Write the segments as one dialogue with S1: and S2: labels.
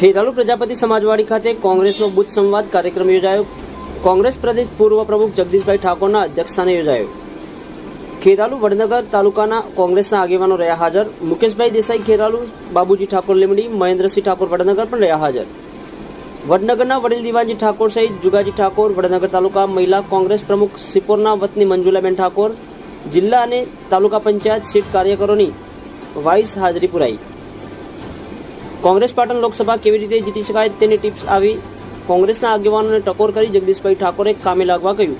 S1: ખેરાલુ પ્રજાપતિ સમાજવાડી ખાતે કોંગ્રેસનો બુથ સંવાદ કાર્યક્રમ યોજાયો. કોંગ્રેસ પ્રદેશ પૂર્વ પ્રમુખ જગદીશભાઈ ઠાકોરના અધ્યક્ષસ્થાને યોજાયો. ખેરાલુ વડનગર તાલુકાના કોંગ્રેસના આગેવાનો રહ્યા હાજર. મુકેશભાઈ દેસાઈ ખેરાલુ, બાબુજી ઠાકોર લીમડી, મહેન્દ્રસિંહ ઠાકોર વડનગર પણ રહ્યા હાજર. વડનગરના વડીલ દિવાનજી ઠાકોર સહિત જુગાજી ઠાકોર, વડનગર તાલુકા મહિલા કોંગ્રેસ પ્રમુખ સિપોરના વતની મંજુલાબેન ઠાકોર, જિલ્લા અને તાલુકા પંચાયત સીટ કાર્યકરોની વાઇસ હાજરી પુરાઈ. કોંગ્રેસ પાટણ લોકસભા કેવી રીતે જીતી શકાય તેની ટિપ્સ આવી કોંગ્રેસના આગેવાનોને ટકોર કરી જગદીશભાઈ ઠાકોરે કામે લાગવા કહ્યું.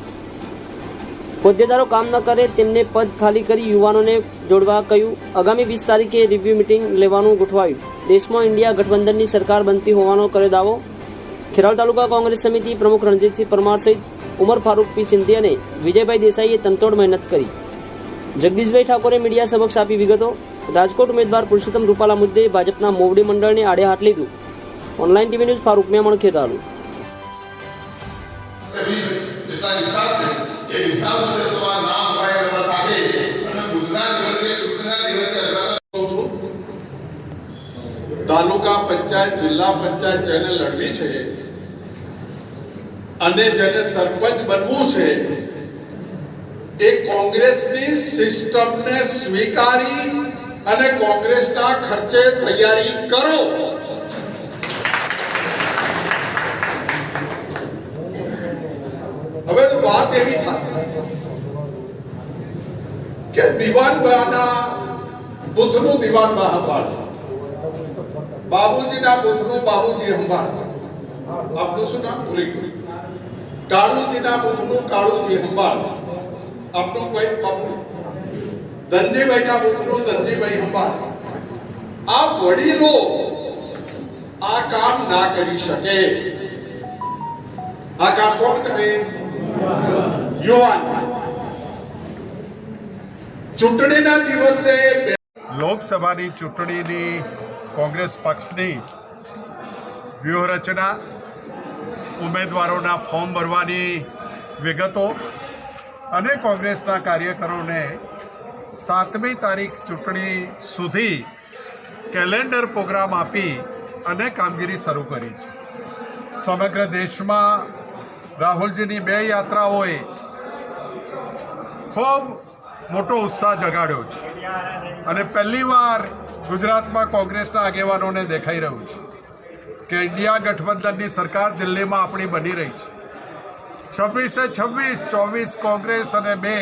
S1: હોદ્દેદારો કામ ન કરે તેમને પદ ખાલી કરી યુવાનોને જોડવા કહ્યું. આગામી વીસ તારીખે રિવ્યુ મિટિંગ લેવાનું ગોઠવાયું. દેશમાં ઇન્ડિયા ગઠબંધનની સરકાર બનતી હોવાનો કર્યો દાવો ખેરાલ તાલુકા કોંગ્રેસ સમિતિ પ્રમુખ રણજીતસિંહ પરમાર સહિત ઉમર ફારૂક પી સિંધી અને વિજયભાઈ દેસાઈએ તનતોડ મહેનત કરી. જગદીશભાઈ ઠાકોરે મીડિયા સમક્ષ આપી વિગતો. રાજકોટ ઉમેદવાર પુરુષોત્તમ રૂપાલા મુદ્દે ભાજપના મોવડી મંડળને આડે હાથ લીધું. Online TV news Farooq Memon
S2: છું તાલુકા પંચાયત, જિલ્લા પંચાયત જેને લડવી છે અને જેને સરપંચ બનવું છે, એ કોંગ્રેસની સિસ્ટમને સ્વીકારી અને કોંગ્રેસના ખર્ચે તૈયારી કરો. હવે તો વાત એવી થાય કે દિવાનબાના બુથનું દિવાનબા સંભાળ બાબુજીના બુથનું બાબુજી સંભાળ આપનું શું નામ? ભૂલી ગયું કાળુજીના બુથનું કાળુજી સંભાળ આપનું કોઈ બાપુ ધનજીભાઈના પુત્રો ધનજીભાઈ અંબાણી. આ વડીલો આ કામ ના કરી શકે. આ કામ કોણ કરે? યુવાન. ચૂંટણીના દિવસે લોકસભાની ચૂંટણીની કોંગ્રેસ પક્ષની વ્યૂહરચના, ઉમેદવારોના ફોર્મ ભરવાની વિગતો અને કોંગ્રેસના કાર્યકરોને સાતમી તારીખ ચૂંટણી સુધી કેલેન્ડર પ્રોગ્રામ આપી અને કામગીરી શરૂ કરી છે. સમગ્ર દેશમાં રાહુલજીની બે યાત્રાઓએ ખૂબ મોટો ઉત્સાહ જગાડ્યો છે અને પહેલીવાર ગુજરાતમાં કોંગ્રેસના આગેવાનોને દેખાઈ રહ્યું છે કે ઇન્ડિયા ગઠબંધનની સરકાર દિલ્હીમાં આપણી બની રહી છે. છવ્વીસે છવ્વીસ, ચોવીસ કોંગ્રેસ અને બે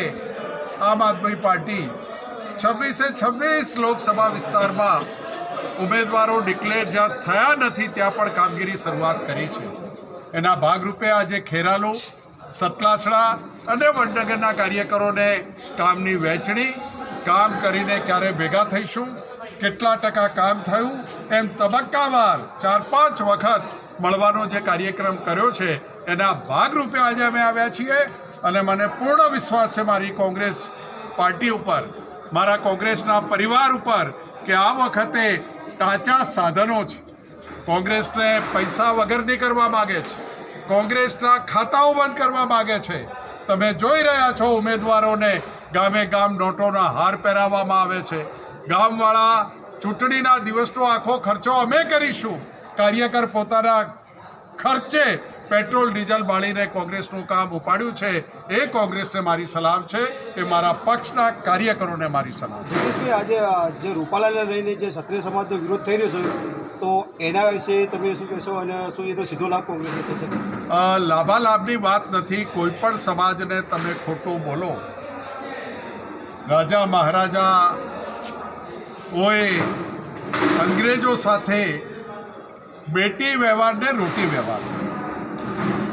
S2: આમ આદમી પાર્ટી છવ્વીસે છવ્વીસ લોકસભા વિસ્તારમાં ઉમેદવારો ડિક્લેર જ્યાં થયા નથી, ત્યાં પણ કામગીરી શરૂઆત કરી છે. એના ભાગરૂપે આજે ખેરાલુ સતલાસણા અને વડનગરના કાર્યકરોને કામની વહેંચણી, કામ કરીને ક્યારે ભેગા થઈશું, કેટલા ટકા કામ થયું, એમ તબક્કાવાર ચાર પાંચ વખત મળવાનો જે કાર્યક્રમ કર્યો છે, એના ભાગરૂપે આજે અમે આવ્યા છીએ અને મને પૂર્ણ વિશ્વાસ છે મારી કોંગ્રેસ પાર્ટી ઉપર, મારા કોંગ્રેસના પરિવાર ઉપર, કે આ વખતે ટાંચા સાધનો છે કોંગ્રેસને પૈસા વગરની કરવા માગે છે. કોંગ્રેસના ખાતાઓ બંધ કરવા માગે છે. તમે જોઈ રહ્યા છો ઉમેદવારોને ગામે ગામ નોટોના હાર પહેરાવવામાં આવે છે. ગામવાળા ચૂંટણીના દિવસનો આખો ખર્ચો અમે કરીશું. કાર્યકર પોતાના ખર્ચે પેટ્રોલ ડીઝલ બાળીને કોંગ્રેસનું કામ ઉપાડ્યું છે. એ કોંગ્રેસને મારી સલામ છે. એ મારા પક્ષના કાર્યકરોને મારી સલામ છે.
S3: જગદીશભાઈ આજે જે રૂપાલાને લઈને જે ક્ષત્રિય સમાજનો વિરોધ થઈ રહ્યો છે તો એના વિશે તમે શું કહેશો અને શું એનો સીધો લાભ કોંગ્રેસને થશે?
S2: લાભાલાભની વાત નથી. કોઈ પણ સમાજને તમે ખોટું બોલો. રાજા મહારાજા ઓએ અંગ્રેજો સાથે બેટી વ્યવહારને રોટી વ્યવહાર.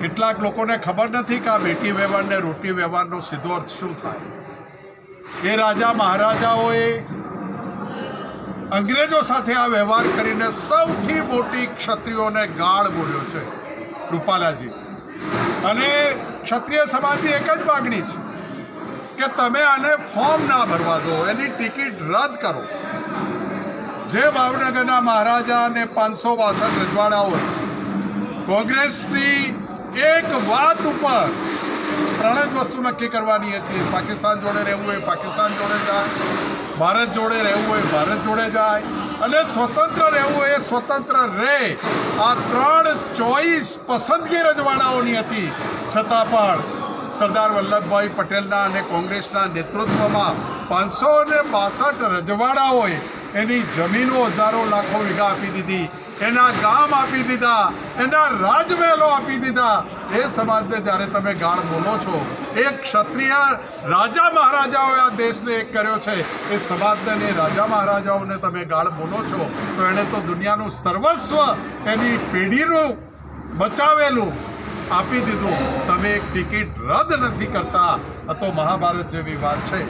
S2: કેટલાક લોકોને ખબર નથી કે આ બેટી વ્યવહારને રોટી વ્યવહારનો સીધો અર્થ શું થાય. એ રાજા મહારાજાઓએ અંગ્રેજો સાથે આ વ્યવહાર કરીને સૌથી મોટી ક્ષત્રિયોને ગાળ બોલ્યો છે, રૂપાલાજી. અને ક્ષત્રિય સમાજની એક જ માગણી છે કે તમે આને ફોર્મ ના ભરવા દો, એની ટિકિટ રદ કરો. જે ભાવનગરના મહારાજા અને પાંચસો બાસઠ રજવાડાઓ કોંગ્રેસની એક વાત ઉપર ત્રણ જ વસ્તુ નક્કી કરવાની હતી. પાકિસ્તાન જોડે રહેવું હોય, પાકિસ્તાન જોડે જાય, ભારત જોડે રહેવું હોય, ભારત જોડે જાય. અને સ્વતંત્ર રહેવું એ સ્વતંત્ર રહે. આ ત્રણ ચોઈસ પસંદગી રજવાડાઓની હતી. છતાં પણ સરદાર વલ્લભભાઈ પટેલના અને કોંગ્રેસના નેતૃત્વમાં પાંચસો ને બાસઠ રજવાડાઓએ એની જમીનો હજારો લાખો વીઘા આપી દીધી, એના ગામ આપી દીધા, એના રાજમહેલો આપી દીધા. એ સમાજને જ્યારે તમે ગાળ બોલો છો એ ક્ષત્રિય રાજા મહારાજાઓએ આ દેશને એક કર્યો છે. એ સમાજને રાજા મહારાજાઓને તમે ગાળ બોલો છો, તો એણે તો દુનિયાનું સર્વસ્વ એની પેઢીનું બચાવેલું આપી દીધું. તમે એક ટિકિટ રદ નથી કરતા. આ તો મહાભારત જેવી વાત છે.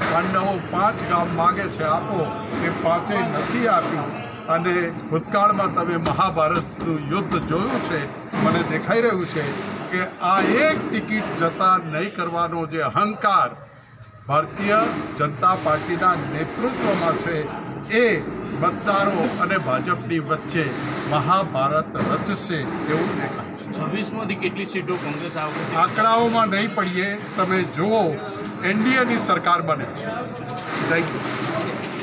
S2: પાંડવો પાંચ ગામ માગે છે આપો. એ પાંચેય નથી આપ્યું. અને ભૂતકાળમાં તમે મહાભારતનું યુદ્ધ જોયું છે મને દેખાઈ રહ્યું છે કે આ એક ટિકિટ જતા નહીં કરવાનો જે અહંકાર ભારતીય જનતા પાર્ટીના નેતૃત્વમાં છે એ મતદારો અને ભાજપની વચ્ચે મહાભારત રચશે એવું દેખાય છે.
S4: છવ્વીસમાંથી કેટલી સીટો કોંગ્રેસ આવશે?
S2: આંકડાઓમાં નહીં પડીએ. તમે જુઓ એનડીએની સરકાર બને છે. Thank you